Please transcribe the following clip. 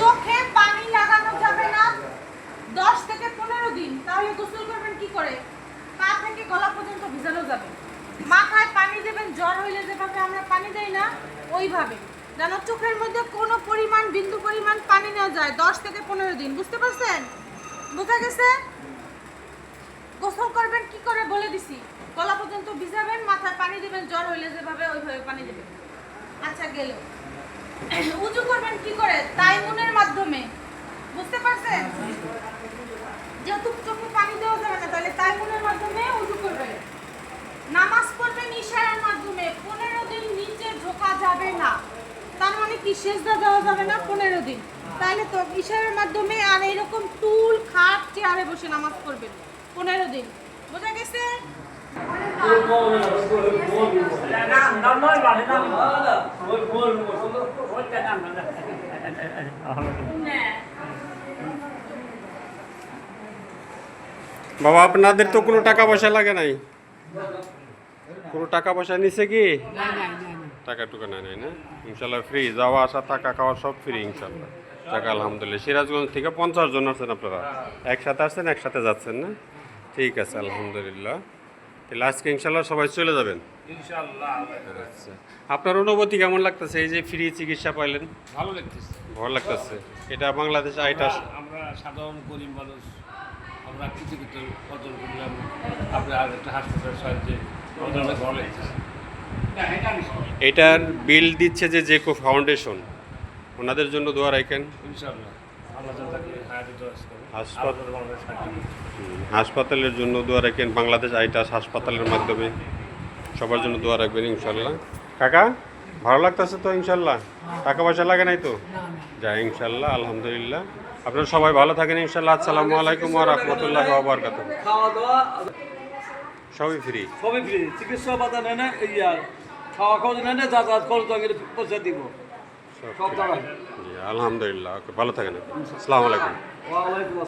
চোখে পানি লাগানো যাবে না। দশ থেকে পনেরো দিন, তাহলে গোসল করবেন কি করে? পা থেকে গলা পর্যন্ত ভিজানো যাবে। মাথায় পানি দেবেন, জ্বর হইলে যেভাবে, আমরা পানি দেই না, ওইভাবে। যেন চোখের মধ্যে কোনো পরিমাণ, বিন্দু পরিমাণ পানি নেওয়া যায়, দশ থেকে পনেরো দিন। বুঝতে পারছেন? বোঝা গেছে? গোসল করবেন কি করে বলে দিছি। গলা পর্যন্ত ভিজাবেন, মাথায় পানি দেবেন, জ্বর হইলে যেভাবে, ওইভাবে পানি দেবেন। আচ্ছা গেল। উজু করবেন কি করে? তাইমুনের মাধ্যমে। বুঝতে পারছেন? যেহেতু চোখে পানি দেওয়া যাবে না, তাহলে তাইমুনের মাধ্যমে উজু করবেন। নামাজ পড়বেন ইশারার মাধ্যমে, পনেরো দিন নিচে ঝোঁকা যাবে না। তার মানে কি, সেজদা দেওয়া যাবে না পনেরো দিন। তাহলে তো ইশারার মাধ্যমে আর এরকম টুল, খাট, চেয়ারে বসে নামাজ পড়বেন পনেরো দিন। বোঝা গেছে? বাবা, আপনাদের তো কোনো টাকা পয়সা লাগে নাই। কোনো টাকা পয়সা নিছে কি? টাকা টুকা নাই নাই না? ইনশাল্লাহ ফ্রি যাওয়া আসা, থাকা, খাওয়া সব ফ্রি ইনশাল্লাহ। টাকা আলহামদুলিল্লাহ। সিরাজগঞ্জ থেকে পঞ্চাশ জন আছেন আপনারা। একসাথে আসছেন, একসাথে যাচ্ছেন না? ঠিক আছে, আলহামদুলিল্লাহ। তাহলে আজকে ইনশাল্লাহ সবাই চলে যাবেন। আচ্ছা। আপনার অনুভূতি কেমন লাগতেছে? এই যে ফ্রি চিকিৎসা পাইলেন। ভালো লাগতেছে। ভালো লাগতেছে। এটা বাংলাদেশ আইটা আমরা সাধারণ গরিব মানুষ। আমরা কিছু কিছু অর্জন করলাম। আপনার আর একটা হাসপাতালের সাহায্যে অনেক ভালো লাগতেছে। এটার বিল দিচ্ছে যে জেকো ফাউন্ডেশন। ওনাদের জন্য দোয়া রাখেন। ইনশাআল্লাহ হাসপাতালের জন্য দোয়া রাখেন। বাংলাদেশ আইটাস হাসপাতালের মাধ্যমে। সবার জন্য দোয়া রাখবেন ইনশাল্লাহ। কাকা ভালো লাগতেছে তো ইনশাল্লাহ? টাকা পয়সা লাগে নাই তো? যাই ইনশাল্লাহ আলহামদুলিল্লাহ। আপনারা সবাই ভালো থাকেন ইনশাল্লাহ। আসসালামু আলাইকুম ওয়া রাহমাতুল্লাহি ওয়া বারাকাতুহু। খাওয়া দাওয়া সবই ফ্রি? সবই ফ্রি। চিকিৎসা পাতা নেয় না এই আর খাওয়া খাওয়া নেয় না যাতায়াত খরচ আগে পয়সা দিব। আলহামদুলিল্লাহ। ভালো থাকেন আসসালামু আলাইকুম।